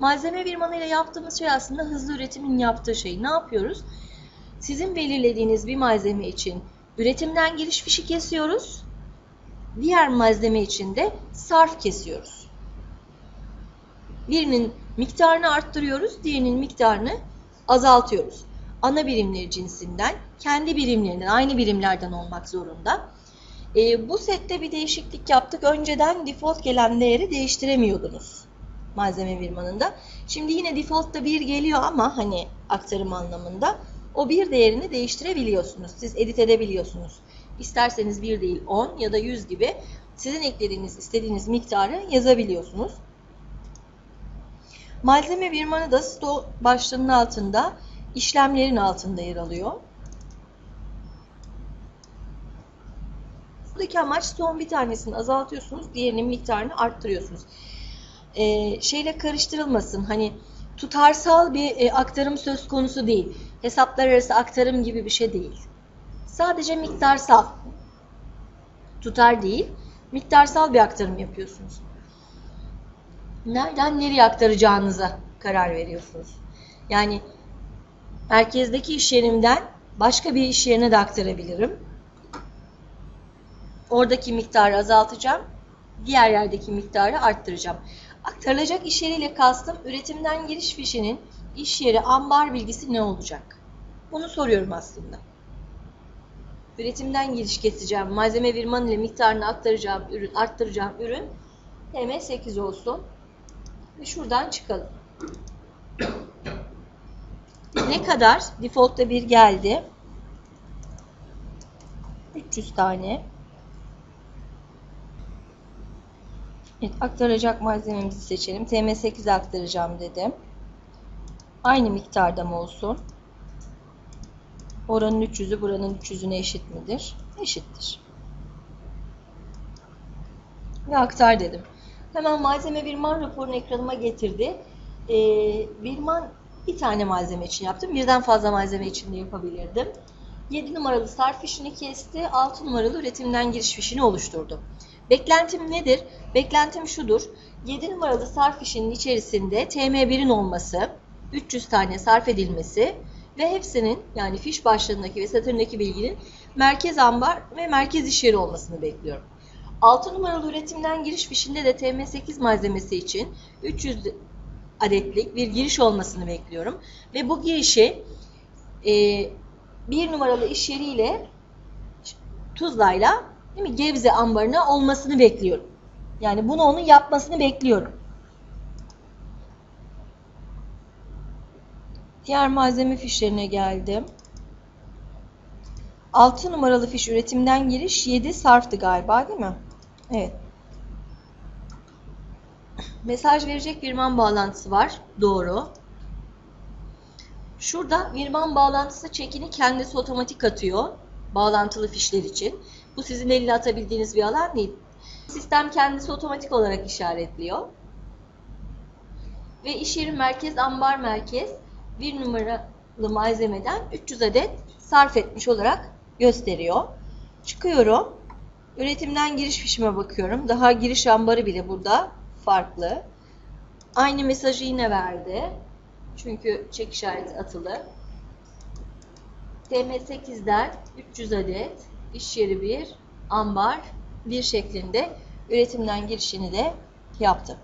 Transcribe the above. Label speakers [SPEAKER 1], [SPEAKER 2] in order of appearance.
[SPEAKER 1] Malzeme firmanı ile yaptığımız şey aslında hızlı üretimin yaptığı şey. Ne yapıyoruz? Sizin belirlediğiniz bir malzeme için üretimden giriş fişi kesiyoruz. Diğer malzeme için de sarf kesiyoruz. Birinin miktarını arttırıyoruz, diğerinin miktarını azaltıyoruz. Ana birimleri cinsinden, kendi birimlerinden, aynı birimlerden olmak zorunda. E, bu sette bir değişiklik yaptık. Önceden default gelen değeri değiştiremiyordunuz malzeme firmanında. Şimdi yine default'ta 1 geliyor ama hani aktarım anlamında o bir değerini değiştirebiliyorsunuz. Siz edit edebiliyorsunuz. İsterseniz 1 değil 10 ya da 100 gibi sizin eklediğiniz, istediğiniz miktarı yazabiliyorsunuz. Malzeme firmanı da sto başlığının altında, işlemlerin altında yer alıyor. Buradaki amaç son bir tanesini azaltıyorsunuz, diğerinin miktarını arttırıyorsunuz. Ee, şeyle karıştırılmasın. Hani tutarsal bir e, aktarım söz konusu değil. Hesaplar arası aktarım gibi bir şey değil. Sadece miktarsal. Tutar değil, miktarsal bir aktarım yapıyorsunuz. Nereden nereye aktaracağınıza karar veriyorsunuz. Yani merkezdeki iş yerimden başka bir iş yerine de aktarabilirim. Oradaki miktarı azaltacağım. Diğer yerdeki miktarı arttıracağım. Aktarılacak iş yeriyle kastım üretimden giriş fişinin iş yeri ambar bilgisi ne olacak? Bunu soruyorum aslında. Üretimden giriş keseceğim. Malzeme virman ile miktarını aktaracağım ürün, arttıracağım ürün TM8 olsun. Ve şuradan çıkalım. ne kadar? Default'ta bir geldi. 300 tane. Evet, aktaracak malzememizi seçelim. TM8 aktaracağım dedim. Aynı miktarda mı olsun? Oranın 300'ü buranın 300'üne eşit midir? Eşittir. Ve aktar dedim. Hemen malzeme birman raporunu ekranıma getirdi. Ee, birman bir tane malzeme için yaptım. Birden fazla malzeme için de yapabilirdim. 7 numaralı sarf fişini kesti. 6 numaralı üretimden giriş fişini oluşturdu. Beklentim nedir? Beklentim şudur. 7 numaralı sarf fişinin içerisinde TM1'in olması, 300 tane sarf edilmesi ve hepsinin yani fiş başlığındaki ve satırındaki bilginin merkez ambar ve merkez iş yeri olmasını bekliyorum. 6 numaralı üretimden giriş fişinde de TM8 malzemesi için 300 adetlik bir giriş olmasını bekliyorum. Ve bu girişi e, bir numaralı iş yeriyle Tuzla'yla değil mi, Gebze ambarına olmasını bekliyorum. Yani bunu onun yapmasını bekliyorum. Diğer malzeme fişlerine geldim. 6 numaralı fiş üretimden giriş 7 sarftı galiba değil mi? Evet. Mesaj verecek virman bağlantısı var. Doğru. Şurada virman bağlantısı çekini kendisi otomatik atıyor. Bağlantılı fişler için. Bu sizin elle atabildiğiniz bir alan değil. Sistem kendisi otomatik olarak işaretliyor. Ve iş yeri merkez ambar merkez bir numaralı malzemeden 300 adet sarf etmiş olarak gösteriyor. Çıkıyorum. Üretimden giriş fişime bakıyorum. Daha giriş ambarı bile burada farklı. Aynı mesajı yine verdi. Çünkü çek işareti atılı. TM8'den 300 adet iş yeri 1, ambar 1 şeklinde üretimden girişini de yaptı.